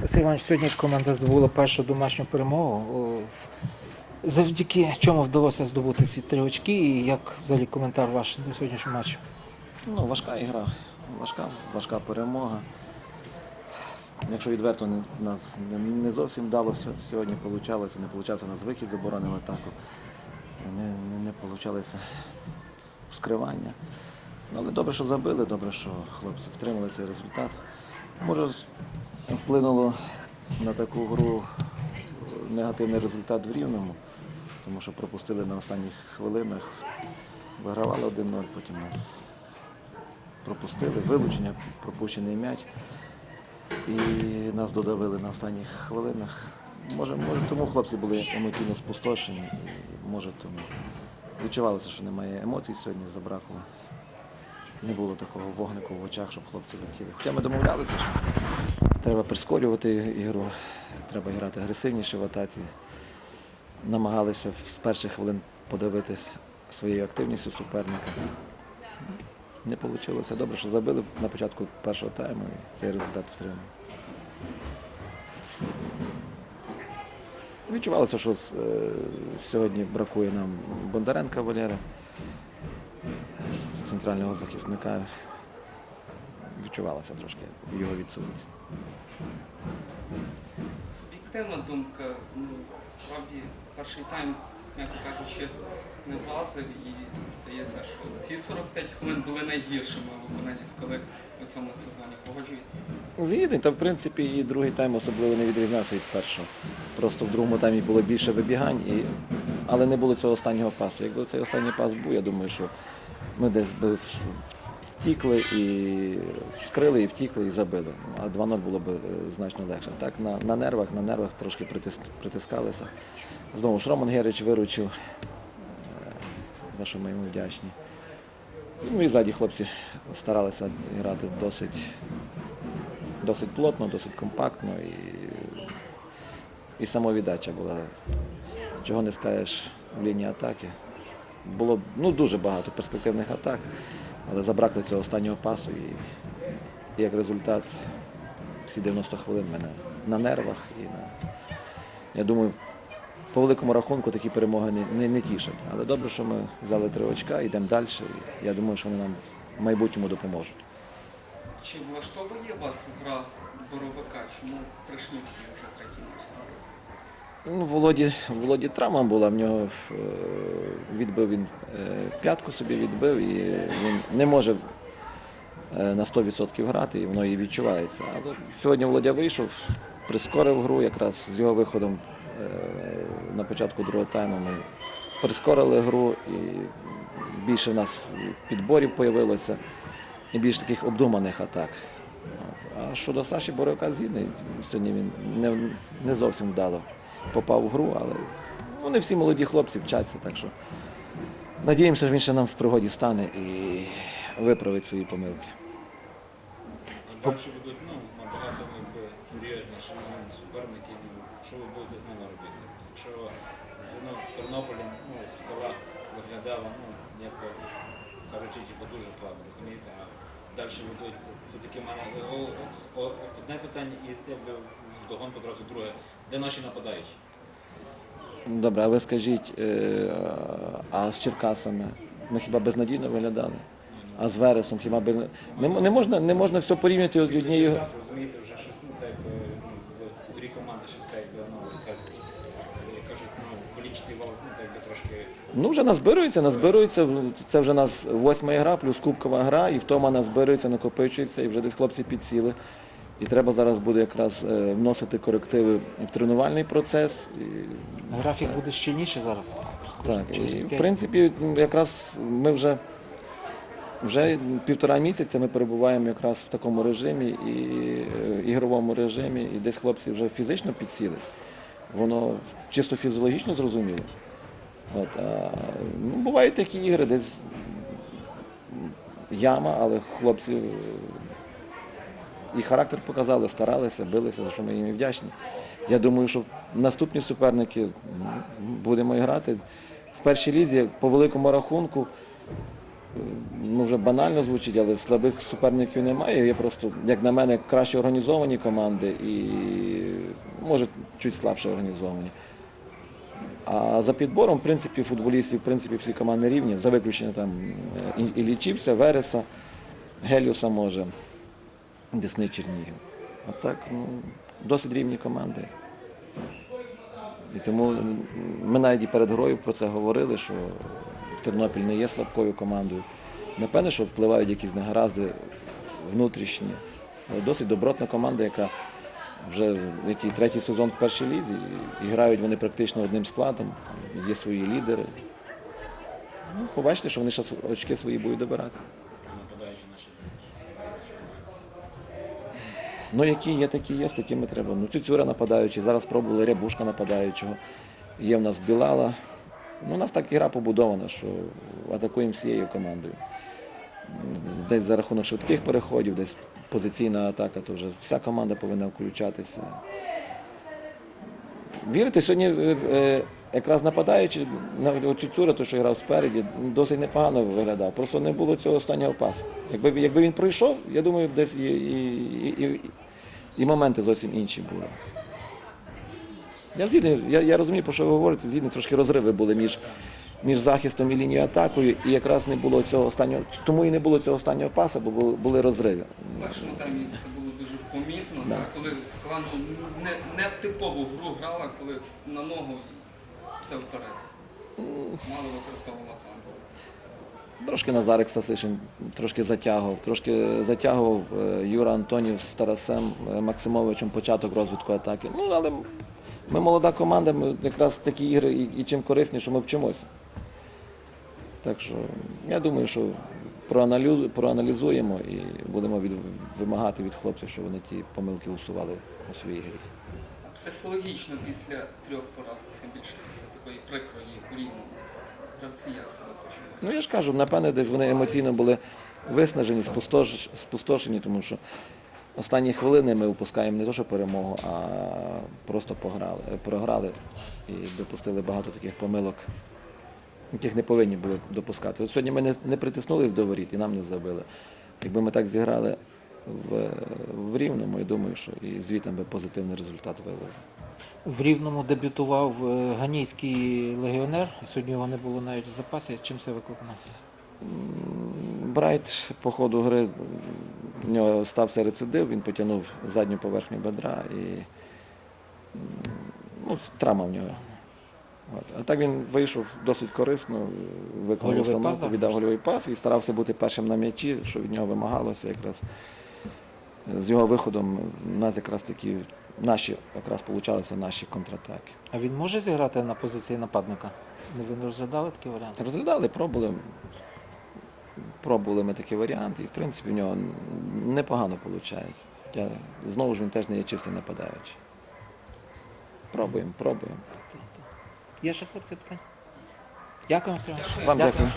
Василь Іванович, сьогодні команда здобула першу домашню перемогу. Завдяки чому вдалося здобути ці три очки, і як взагалі коментар ваш до сьогоднішнього матчу? Ну, важка ігра, важка, важка перемога. Якщо відверто не, нас не, зовсім вдалося сьогодні, вийшло, не вийшло нас вихід заборонив атаку, не, не, не вийшло вскривання. Ну, але добре, що забили, добре, що хлопці втримали цей результат. Може, вплинуло на таку гру негативний результат в Рівному, тому що пропустили на останніх хвилинах, вигравали 1-0, потім нас пропустили, вилучення, пропущений м'яч. І нас додавили на останніх хвилинах. Може, може тому хлопці були емоційно спустошені, і може тому відчувалося, що немає емоцій сьогодні, забракло. Не було такого вогнику в очах, щоб хлопці летіли. Хоча ми домовлялися, що треба прискорювати ігру, треба грати агресивніше в атаці. Намагалися з перших хвилин подивити своєю активністю суперника. Не вийшло. Добре, що забили на початку першого тайму і цей результат втримали. Відчувалося, що е, сьогодні бракує нам Бондаренка Валера, центрального захисника. Відчувалася трошки його відсутність. Суб'єктивна думка, ну справді перший тайм, м'яко кажучи, не влазив і здається, що ці 45 хвилин були найгіршими у виконанні скали у цьому сезоні. Погоджуєтесь? Згідний, та в принципі і другий тайм особливо не відрізнявся від першого. Просто в другому таймі було більше вибігань, і... але не було цього останнього пасу. Якби цей останній пас був, я думаю, що ми десь би в- втікли і скрили, і втікли, і забили. А 2-0 було б е, значно легше. Так, на, на нервах, на нервах трошки притис, притискалися. Знову ж Роман Герич виручив, е, за що ми йому вдячні. Ну і ззаді хлопці старалися грати досить досить плотно, досить компактно і, і самовіддача була. Чого не скажеш в лінії атаки. Було ну, дуже багато перспективних атак, але забракли цього останнього пасу. І, як результат, всі 90 хвилин мене на нервах. І на... Я думаю, по великому рахунку такі перемоги не, не, не тішать. Але добре, що ми взяли три очка, йдемо далі. І я думаю, що вони нам в майбутньому допоможуть. Чи влаштовує вас гра Боровика? Чому Кришнівський вже третій забив? Ну, Володі, Володі травма була, в нього е, відбив він е, п'ятку собі відбив, і він не може е, на 100% грати, і воно і відчувається. Але сьогодні Володя вийшов, прискорив гру, якраз з його виходом на початку другого тайму ми прискорили гру, і більше в нас підборів з'явилося, і більш таких обдуманих атак. А щодо Саші Боровика згідний, сьогодні він не, не зовсім вдало попав в гру, але ну, не всі молоді хлопці вчаться, так що надіємося, що він ще нам в пригоді стане і виправить свої помилки. Далі будуть ну, набагато якби, серйозніші ну, суперники. Ну, Що ви будете з ними робити? Якщо з ну, Тернополем ну, скала виглядала, ну, ніяко кажучи, типу, дуже слабо, розумієте? А далі будуть мене о- о- одне питання і вдогон одразу друге. Де наші нападаючі? Добре, а ви скажіть, е, а з Черкасами ми хіба безнадійно виглядали? А з Вересом хіба без... не, можна, не можна все порівняти однією. Розумієте, вже щось, ну, так, якби, ну, в- у грі команди щось так, якби, ну, якась, як кажуть, ну, полічний вал, ну, так, якби трошки Ну, вже назбирується, назбирується. Це вже у нас восьма гра, плюс кубкова гра, і втома назбирується, накопичується, і вже десь хлопці підсіли. І треба зараз буде якраз е, вносити корективи в тренувальний процес. Графік буде щільніше зараз. так, і, в принципі, якраз ми вже, вже півтора місяця ми перебуваємо якраз в такому режимі і е, ігровому режимі, і десь хлопці вже фізично підсіли. Воно чисто фізіологічно зрозуміло. От, а, ну, бувають такі ігри, десь яма, але хлопці і характер показали, старалися, билися, за що ми їм вдячні. Я думаю, що наступні суперники будемо грати. В першій лізі по великому рахунку ну вже банально звучить, але слабих суперників немає. Є просто, як на мене, краще організовані команди і може чуть слабше організовані. А за підбором, в принципі, футболістів, в принципі, всі команди рівні, за виключенням там е, і, і Вереса, Геліуса може, Десни Чернігів. А так, ну, досить рівні команди. І тому ми навіть і перед грою про це говорили, що Тернопіль не є слабкою командою. Напевне, що впливають якісь негаразди внутрішні. Досить добротна команда, яка вже який третій сезон в першій лізі, і, грають вони практично одним складом, є свої лідери. Ну, побачите, що вони ще очки свої будуть добирати. Ну, які є, такі є, з такими треба. Ну, Цюцюра нападаючий, зараз пробували Рябушка нападаючого. Є в нас Білала. Ну, у нас так ігра побудована, що атакуємо всією командою. Десь за рахунок швидких переходів, десь позиційна атака, то вже вся команда повинна включатися. Вірите, сьогодні е, е, якраз нападаючи на Цюцюра, той, що грав спереді, досить непогано виглядав. Просто не було цього останнього пасу. Якби, якби він пройшов, я думаю, десь і, і, і, і, і моменти зовсім інші були. Я згідний, я, я розумію, про що ви говорите, згідний, трошки розриви були між, між захистом і лінією атакою, і якраз не було цього останнього, тому і не було цього останнього паса, бо були, були розриви. В першому таймі це було дуже помітно, Да. так, коли Скала ну, не, не типову гру грала, коли на ногу все вперед. Мало використовувала фланг. Трошки Назарик Сасишин трошки затягував, трошки затягував е, Юра Антонів з Тарасем е, Максимовичем початок розвитку атаки. Ну, але ми молода команда, ми якраз такі ігри і, і чим корисні, що ми вчимося. Так що я думаю, що проаналізуємо і будемо від, вимагати від хлопців, щоб вони ті помилки усували у своїй грі. Психологічно після трьох поразок, тим більше після такої прикрої у рівному. Гравці як себе почувають? Ну я ж кажу, напевне, десь вони емоційно були виснажені, спустош- спустошені, тому що останні хвилини ми випускаємо не то, що перемогу, а просто пограли, програли і допустили багато таких помилок, яких не повинні були допускати. От сьогодні ми не, не притиснулись до воріт і нам не забили. Якби ми так зіграли в, в рівному, я думаю, що і звітом би позитивний результат вивезли. В Рівному дебютував е, ганійський легіонер. Сьогодні його не було навіть в запасі. Чим це викликано? Брайт по ходу гри в нього стався рецидив, він потягнув задню поверхню бедра і ну, травма в нього. От. А так він вийшов досить корисно, виконав Гольовий установку, віддав гольовий пас і старався бути першим на м'ячі, що від нього вимагалося якраз. З його виходом у нас якраз такі наші якраз получалися наші контратаки. А він може зіграти на позиції нападника? Не ви не розглядали такі варіанти? Розглядали, пробували. Пробували ми такі варіанти, і в принципі в нього непогано виходить. Хоча знову ж він теж не є чистий нападаючий. Пробуємо, пробуємо. Є ще хлопці питання? Дякую, Сергій. Вам дякую.